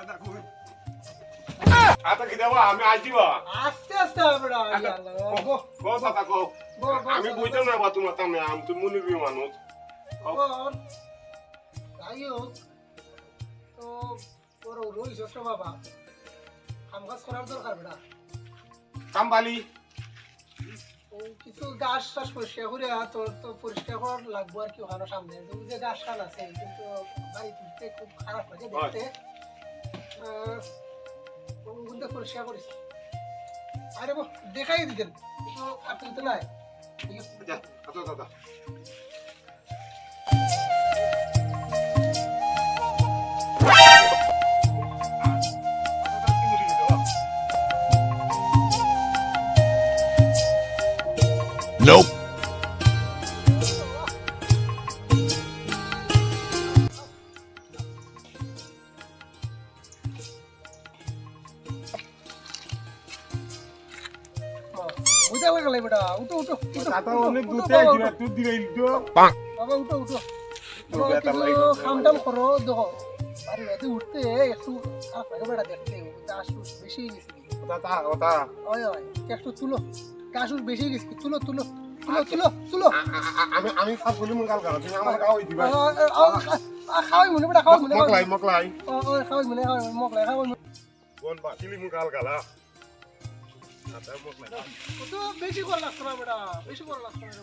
আমার তাতা আতা কি দেবা? আমি আসি বা আস্তে আস্তে হবে বেটা ইয়াল্লা, গো, কো তাতা কো গো, গো, আমি চলো, না বা তোমার তামনে আমি তো মুনিবি মানুষ। যাই হোক তো তোর রইস তো বাবা কাম কাজ করার দরকার বেটা। কামবালি। কিছু গাছ টাছ পরিষ্কার করে তোর তো পরিষ্কার করার লাগবো আর কি ওখানে সামনে। যে গাছ টান আছে কিন্তু বাড়ি তুলতে খুব খারাপ লাগে দেখতে। ওগুলো পরিষ্কার করিস আরে দেখাই দিতেন আপনি তো নাই ঠিক আছে? আচ্ছা আচ্ছা দাদা দিলে তো। বাবা উঠো উঠো। করো দেখো। উঠতে একটু দেখতে বেশি গেছে। তাতা ওটা। ওই ওই একটু তুলো। গাছ বেশি গেছে। তুলো তুলো তুলো তুলো তুলো। আমি আমি সব বলি মুন কাল কাল তুমি আমার খাওয়াই দিবা খাওয়াই মনে বেটা খাওয়াই মনে মকলাই মকলাই। খাওয়াই মনে খাওয়াই মকলাই খাওয়াই মনে কোন বাতিলি মুন কাল কাল তাতা বেশি করে লাগতো না বেটা। বেশি করে লাগতো না রে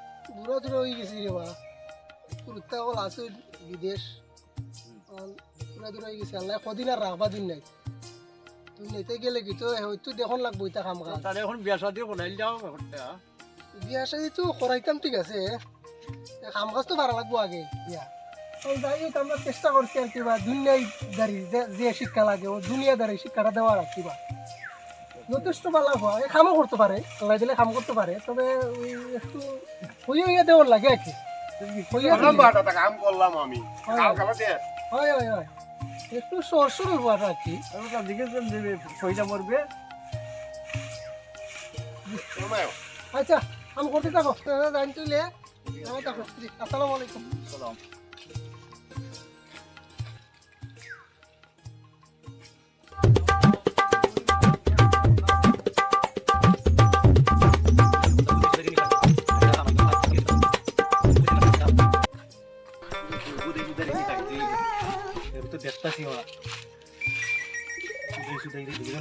দূরা দূরা হয়ে গেছি রে বা ফুরুতে অকল আছে বিদেশ। দূরা দূরা হয়ে গেছে। আল্লাহ কদিন আর রাখবা দিন নাই। তুই নেতে গেলে কি তো? হয়তো দেখুন লাগবো ইতা কাম কাজ। তাহলে এখন বিয়া শাদি বনাইল যাও বিয়া শাদি তো করাইতাম ঠিক আছে। কাম কাজ তো ভালো লাগবো আগে বিয়া। যাই আমরা চেষ্টা করছি আর কিবা দুনিয়ায় দাঁড়ি যে শিক্ষা লাগে ও দুনিয়া দাঁড়ি শিক্ষাটা দেওয়ার আর কিবা যথেষ্ট ভালো হয় কামও করতে পারে আল্লাহ দিলে কাম করতে পারে তবে ওই একটু হইয়া হইয়া দেওয়ার লাগে আর কি। কাম করলাম আমি হয় হয় হয় একটু সর হওয়ার আর কি। মরবে আচ্ছা কাম করতে থাকো। জানি তুলে থাকো আসসালামু আলাইকুম। সালাম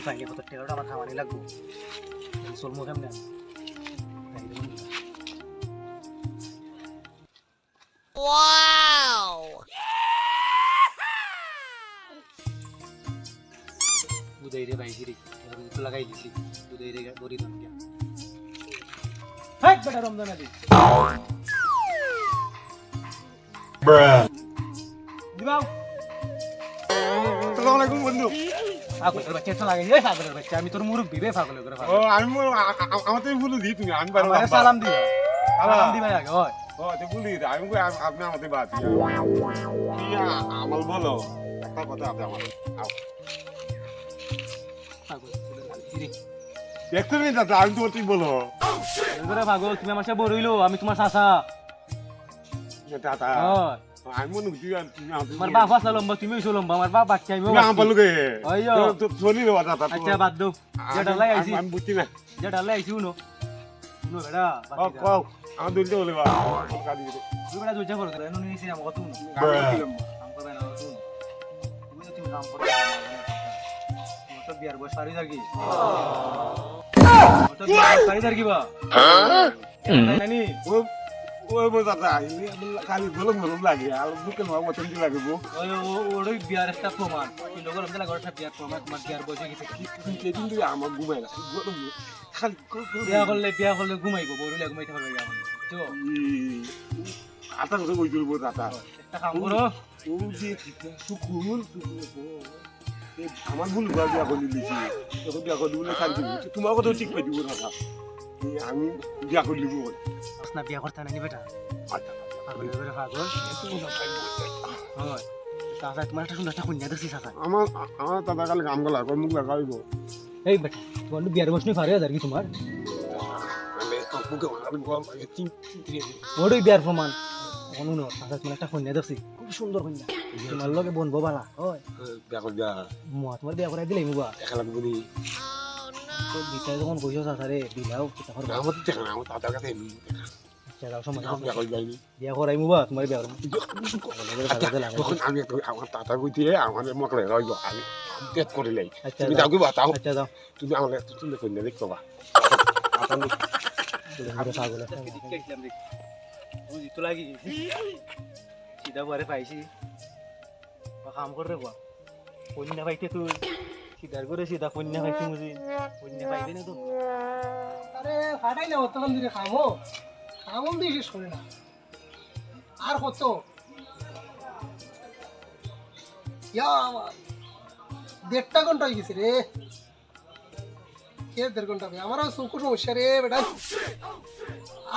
শুধু দুজন খাইলে কত টেরোটা আমার খাওয়ানি লাগবো? চলমো কেমনে দুধই রে ভাই গিরি লাগাই দিছি। দুধই রে গড়ি দাম দিয়া হ্যাঁ বেটা রমজান আলী। দিবাও পাগলের বাচ্চা পাগলের আমি তোর মুরব্বি বে পাগলের করে ও আমি মনে- আ- আ- আমার তো ভুলে দিই তুমি আমি বারো সালাম দিবা। সালাম দিবা আগে হয়। ও তো ভুলি আমি কই আপনি আমাদের বাদ কি আমল বলো? একটা কথা আছে আমার। পাগল দেখতে নেই দাদা আমি তো ঠিক বলো পাগল তুমি আমার সাথে আমি তোমার চাচা। দাদা হয়। আমি মনে করি তুমি আমাদের আমার বাপ আছে লম্বা তুমি হইছো লম্বা আমার বাপ বাচ্চা আমি তুমি আমার অಯ್ಯೋ. তো চলি রে দাদা আচ্ছা বাদ দাও। যেটা লাই আইছি। আমি বুঝছি না যেটা লাই আইছি উনো উনো বেড়া ও কও আমার দুইটা বলে বা কাটি দিতে তুমি বেড়া দুইটা করো এনো নিছি আমি কত উনো কাম করবে না কত তুমি তুমি কাম করো তো বিয়ার বয়স সারি থাকি তো বিয়ার বয়স থাকি বা? নানি ও ও বো দাদা খালি গলম গলম লাগে। আর বুকে নয় মতন দি লাগে বো ওই ওই বিয়ার একটা প্রমাণ। কিন্তু গরম দিলা গরম একটা বিয়ার প্রমাণ। তোমার বিয়ার বয়স গেছে। তুই আমার ঘুমাই না গলম খালি বিয়া করলে বিয়া করলে ঘুমাইবো বড়লে ঘুমাইতে পারবে করলে। বুঝছ? আতা কথা কই করব দাদা ও যে সুকুল আমার ভুল ঘর বিয়া করে দিয়েছি। তখন বিয়া করে দিবলে শান্তি তোমার কথা ঠিক পাই দিব দাদা আমি বিয়া করে দিব না বিয়া করতে না বেটা। পাগল হয়ে গেলে পাগল হয়। চাচা তোমার একটা সুন্দর একটা কন্যা দেখছি চাচা। আমার আমার দাদা কালে কাম গলা কই মুখ লাগাইব এই বেটা তোমার বিয়ার বয়স নেই পারে আর কি তোমার? ওরই বিয়ার প্রমাণ। কোনো ন চাচা তোমার একটা কন্যা দেখছি খুব সুন্দর কন্যা। তোমার লগে বনবো বালা হয়। বিয়া করে তোমার বিয়া করাই দিলাই মুবা দেখা লাগবে নি। যখন কইছো চাচা রে বিলাও কিতা করবা? আমার দেখা না আমার দাদার কাছে এমনি দেখা আচ্ছা যাও সময় বিয়া করাই মুবা তোমার বিয়া তখন আমি আমার দাদা কইতে আমার মকলে রইব আমি ডেট করে লাই আচ্ছা তুমি যাও কি বাতাও আচ্ছা যাও তুমি আমার একটু তুমি কইলে দেখো বা মেরে তো লাগি সিধা বারে পাইছি কাম করে বা কন্যা পাইতে তুই সিধার করে সিধা কন্যা পাইতে মুজি কন্যা পাইবে না তো আরে ফাটাই না অতক্ষণ ধরে খামো খামন দিয়ে শেষ করে না। আর কত? দেড়টা ঘণ্টা হয়ে গেছে রে। কে দেড় ঘণ্টা হবে? আমারও চোখ সমস্যা রে বেটা।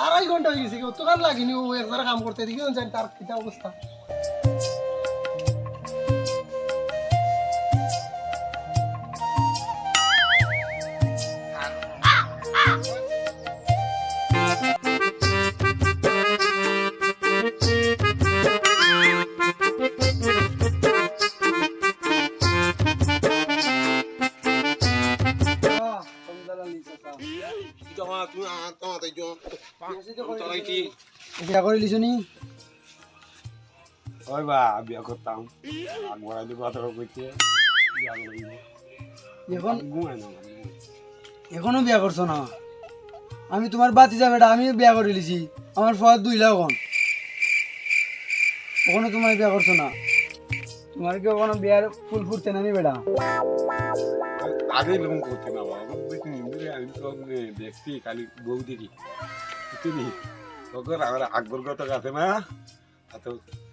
আড়াই ঘণ্টা হয়ে গেছে অতক্ষণ লাগিনি ও এক কাম করতে। দেখি জানি তার কিতা অবস্থা। বিয়া করে লিছো নি? ওই বা বিয়া করতাম। আগবড়াই দিব কথা কইতে এখন? না এখনও বিয়া করছ না? আমি তোমার বাতি যা বেটা আমিও বিয়া করে লিছি আমার ফল দুই লাখ এখন। ওখানে তোমার বিয়া করছ না? তোমার কি ওখানে বিয়ার ফুল ফুটতে না নি বেটা? আগে করতে না বাবা। আমি তো দেখছি খালি বউ দেখি তখন আমার আকবর কথা আছে না এত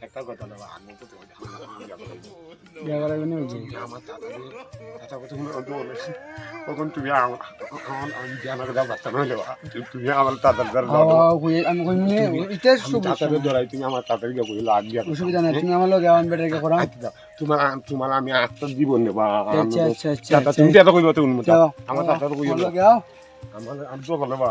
একটা কথা না। কথা আমার কথা কথা তখন তুমি আমার আমি কথা বাচ্চা তুমি আমার দাদার যাও হাওয়া হয়ে- দাদারে ধরাই তুমি আমার অসুবিধা নাই তুমি আমার আমার বেটাকে করা। তোমার তোমার আমি আত্মা দিব নেবা আচ্ছা আচ্ছা আচ্ছা তুমি তো কইবা তো উন্মত। আমার দাদার কইবা আমার আমি তো বলে বা।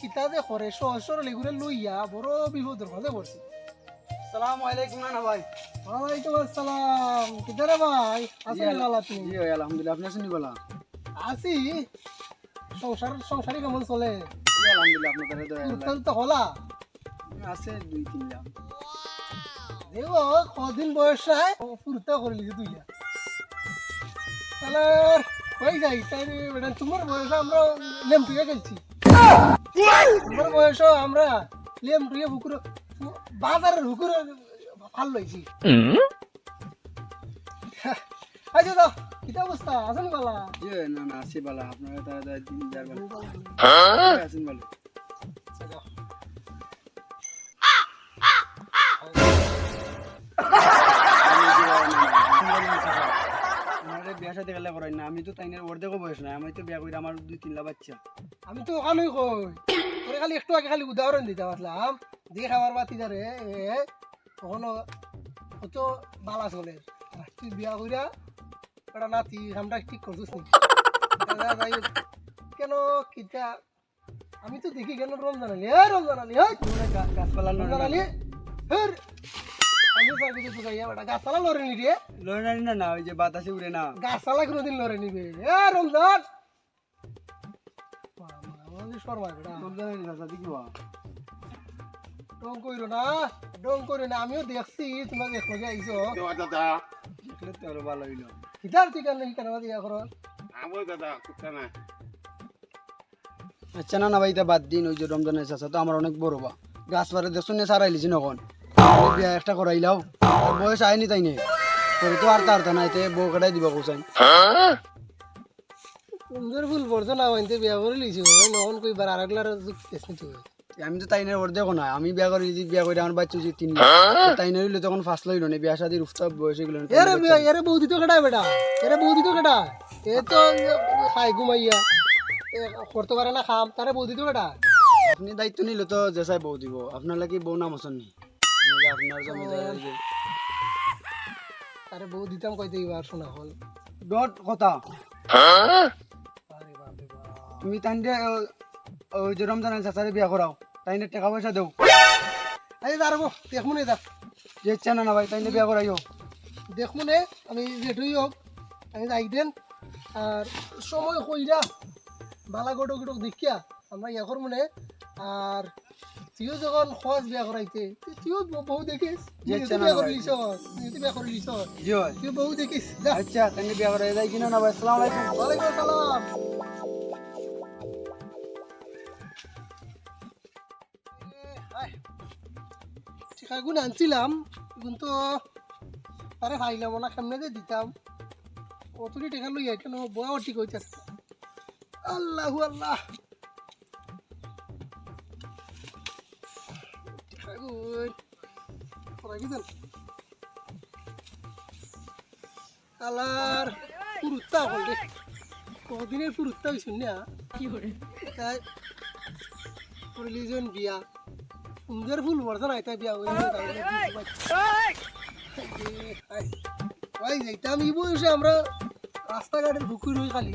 কিতা যে করে সহজ সরল লইয়া বড় বিপদের মাঝে পড়ছে সালাম আলাইকুম ভাই। ওয়ালাইকুম আসসালাম। কিদারে ভাই? ভালো তুমি জি আলহামদুলিল্লাহ। আপনি শুনি বলা? আছি। সংসার সংসারই কেমন চলে। জি আলহামদুলিল্লাহ আপনার কাছে দয়া হলা? আছে দুই তিন দেখো কদিন বয়স হয় ফুরতা করে লিখে তুই তাহলে কই যাই তাই তোমার বয়সে আমরা লেম গেছি বয়সে আমরা লেম টুয়ে বুকুর বাজারের হুকুর ভালো লইছি। আচ্ছা দাও অবস্থা? আছেন বালা? জি না না আছি বলা। আপনার তারা দিন যাবেন। বলা। আছেন বলে। বিয়া সাথে গেলে করাই না। আমি তো তাই অর্ধেকও বয়স নাই আমি তো বিয়া করি আমার দুই তিন লাখ বাচ্চা। আমি তো ওখানেই কই। তোরে খালি একটু আগে খালি উদাহরণ দিতে পারলাম। দিয়ে খাবার বাতি যারে এ তখন কত বালা চলে। তুই বিয়া কইরা একটা নাতি আমরা ঠিক করছিস নি কেন কিতা? আমি তো দেখি কেন রমজান আলী। হ্যাঁ রমজান আলী হ্যাঁ গাছপালা রমজান আলী হ্যাঁ আমি স্যার কিছু বুঝাইয়া বেটা গাছপালা লড়ে নি রে লড়ে না না না ওই যে বাতাসে উড়ে না। গাছপালা কোনোদিন লড়ে নিবে। এ রমজান! বাবা, আমাদের শর্মা বেটা রমজানের রাস্তা দেখি বা ডং কইরো না ডং কইরো না আমিও দেখছি তোমরা দেখো যে আইছো। দাদা দেখলে তো ভালো হইল। কিতার ঠিক আছে কেন দিয়া করো? আমার দাদা কুত্তা না। আচ্ছা না না ভাই তা বাদ দিন ওই যে রমজানের চাষা তো আমার অনেক বড় বা। গাছ পারে দেখুন না সারাইলিছি নখন একটা করাইলাও বয়স আয়নি তাই নেই পরে তো আর তার তা নাই তে বউ কাটাই দিব কোসাই সুন্দর ফুল পড়ছো না বিয়া করে লিছি নখন কইবার আরেকলার যুগ তুই আমি তো তাই ওর দেখো না আমি বিয়া করে দিছি বিয়া করে আমার বাচ্চা তিন তাই না হইলে তখন ফার্স্ট লইল না বিয়া শাদির উফতা বয়স গেল এরে বিয়া এরে বৌদি তো বেটা? এরে বৌদি তো কেডা? এ তো খাই ঘুমাইয়া করতে পারে না খাম। তারে বৌদি তো কেডা? আপনি দায়িত্ব নিলে তো জেসাই বউ দিব। আপনার লাগি বউ নাম আছেন নি? আমাকে আপনার তারে বউ দিতাম কইতে এবার শোনা হল। ডট কথা। আরে তুমি তাই ওই যে রমজানের চাচারে বিয়া করাও। তাই না টাকা পয়সা দেও। আরে দাঁড়াবো দেখমু নে যে। ইচ্ছা না না ভাই তাই বিয়া করাইও। দেখমু নে আমি যেটুই হোক আমি যাই দেন। আর সময় কইরা বালা গটক গটক দেখিয়া আমরা ইয়া করব নে। আর তুইও যখন সহজ বিয়া করাইতে তুইও বউ দেখিস বিয়া ভাই। করে লিছ তুই বিয়া করে লিছ জি ভাই তুই বউ দেখিস আচ্ছা বিয়া যাই কিনা না ভাই আসসালামু। আলাইকুম ওয়ালাইকুম আসসালাম ঠিকাগুন আনছিলাম কিন্তু তারে ভাইলাম না সামনে যে দিতাম। টেকা লই কেন বয়া ঠিক হইতেছে আল্লাহু আল্লাহ। আলার পুরুত্তা হল রে কদিনের পুরুত্তা হয়েছেন না তাই রিলিজন বিয়া সুন্দর ফুল বর্ধন আইতা বিয়া হয়ে ভাই যাইতাম এই বয়সে আমরা রাস্তাঘাটের পুকুর হয়ে খালি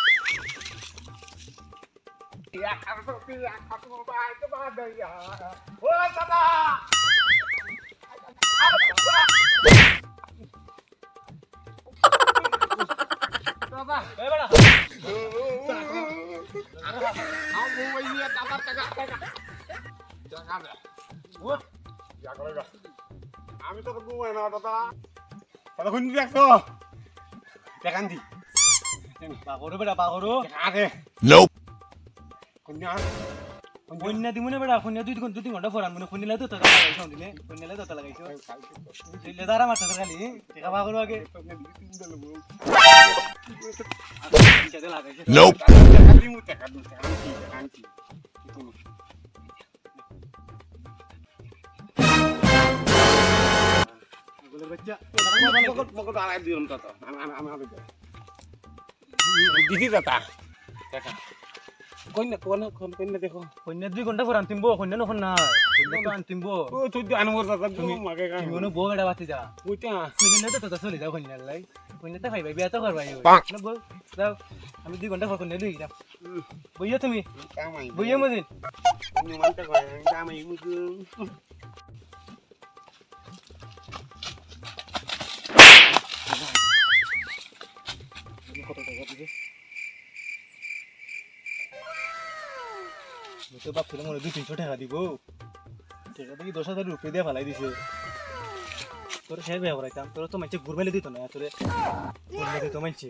করতে পেতে আমি তো ঘুমাই না দাদা তাহলে শুনি দেখছ টাকা আনছি পাগরো বেটা পাগরো টাকা আছে Nope. শুনি আর কন্যা দিমুনে বেটা কন্যা দুই ঘণ্টা দুই ঘণ্টা পরান মনে কন্যা তো তোতা লাগাইছো দিলে কন্যা তো তোতা লাগাইছো? দিলে তারা মারতে খালি। টেকা আগে। Nope. টাকা টাকা টাকা টাকা আমি আমি আমি দিদি দাদা টাকা কন্যা কোন কোন দেখো। কন্যা দুই ঘণ্টা পর আনতিম বো নখন না কন্যা তো আনতিম ও তুই আনবর দাদা তুমি মাকে গান। তুমি বউ বেটা বাতি যা। বুঝা কন্যা তো তোতা চলে যাও কন্যার লাই। কন্যা তো ভাই ভাই বিয়া তো করবাই পাক। না বল যাও। আমি দুই ঘণ্টা পর কন্যা লই যাম। বইয়া তুমি। কামাই বইয়া মদিন তুমি মানতে কয়? কামাই মুজু কত টাকা দিবে তো ভাবছিলাম মনে দুই তিনশো টাকা দিব টাকা দেখি দশ হাজার রুপে দিয়ে ফেলাই দিছে তোর সে বিয়া করাইতাম তোর তো মানছে ঘুরবাইলে দিত না তোরে ঘুরলে দিত মানছে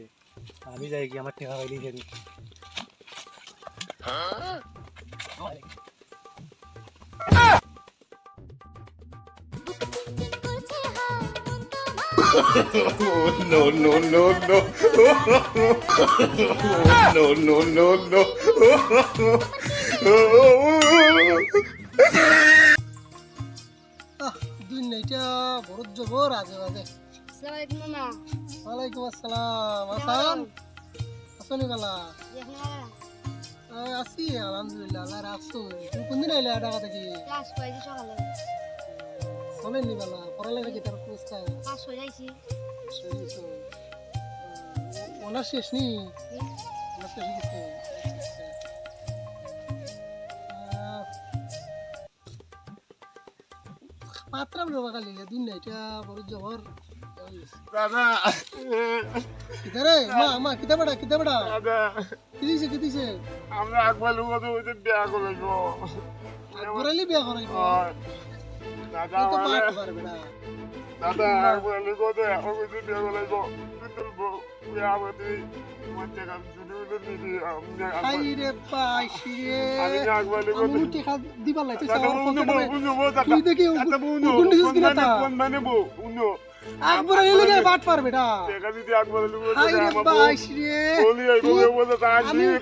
আমি যাই কি আমার টাকা পাইলি Oh, no, no, no, no. no, no, no, no. দুই নাইটা বড় জবর আজে বাজে। ওয়ালাইকুম আসসালাম। আসান? আসনি বালা আছি আলহামদুলিল্লাহ আল্লাহ রাখছো তুমি কোনদিন আইলে ঢাকা থেকে? ক্লাস পাইছি সকালে। পড়ালেখা কি তার পুরস্কার পাঁচ যাইছি। ওনার শেষ নি শেষ বাবা খালি দিন না এটা বড় জবর। দাদা। কিদারে মা মা কিতা বড়া কিতা বড়া দাদা। কি দিছে কি দিছে আমরা আকবাল লোক হইতে বিয়া করে গো ঘুরাইলি বিয়া করাইবো। দাদা তো পাঠ পারবে না। দাদা লোক হইতে এখন হইতে বিয়া করে গো। কিন্তু করতে মধ্যে শুরু হইল নিদি আমি রে পাইছি রে। আমি একবার লোক আমি তুই দেখি কোন কিনা তা? কোন মানে বউ উনো আকবর বাট দেখা দিদি হাই রে পাইছি রে। বলি বলে তা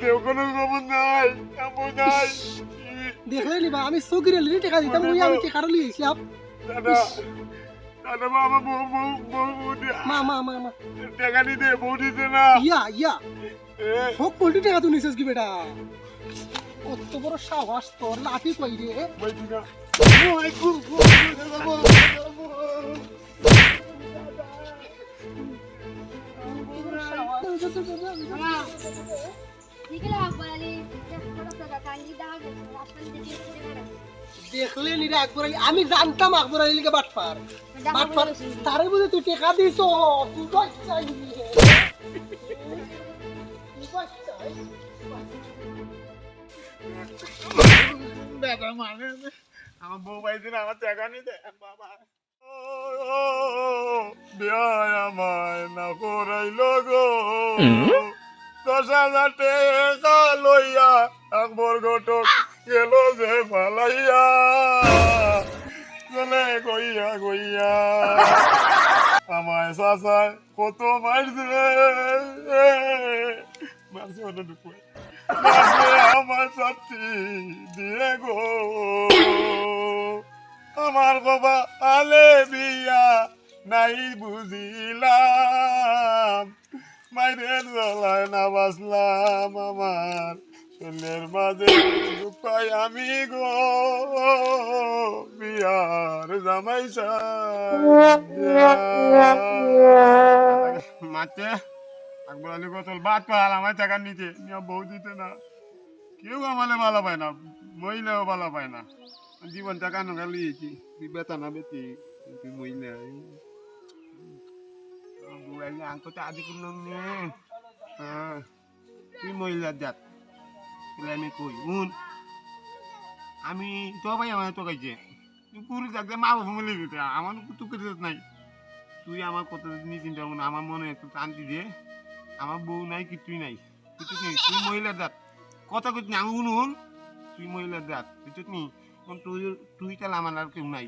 দেও কোনো নাই নাই দেখলে নিবা আমি আমি দাদা দাদা বাবা বউ বউ বউ মা মা মা মা। টাকা দিতে বউ দিতে না। ইয়া ইয়া। হোক কোটি টাকা তুই নিছিস কি বেটা? কত বড় সাহস তোর লাফি কই রে। বলছি না। ওই গু গু দাদা আকবর আলী দেখলে নিরে আকবর আলী আমি জানতাম আকবর আলী কে বাট পার বাট পার তারে বুঝে তুই টেকা দিছ মানে আমার বউ পাইছে আমার টাকা নিতে বাবা বিয়ায় আমায় না করাইল গো দশ হাজার লইয়া আকবর ঘটক বিয়ার জামাই মাতে আকবর আলী কত বাদ পাল আমার টাকা নিতে। নিয়ে বউ দিতে না। কেউ আমালে ভালো পায় না মহিলাও ভালো পায় না। জীবন টাকা নগা লিয়েছি বেতা না বেতি তুই মহিলা? আইলে আঙ্কটা আদি করলাম হ্যাঁ তুই মহিলার জাত। আমি কই? উন আমি তো ভাই আমার তো কাইছে তুই পুরুষ থাকতে মা বাবা মিলে দিতে আমার তোকে কিছু নাই। তুই আমার কত দিন চিন্তা করব আমার মনে একটু শান্তি দিয়ে আমার বউ নাই, কিছুই নাই। কিছু নেই, তুই মহিলার দাঁত কথা কিছু নেই আমি উনুন। তুই মহিলার দাঁত কিছু নেই তুই তুই তাহলে আমার আর কেউ নাই।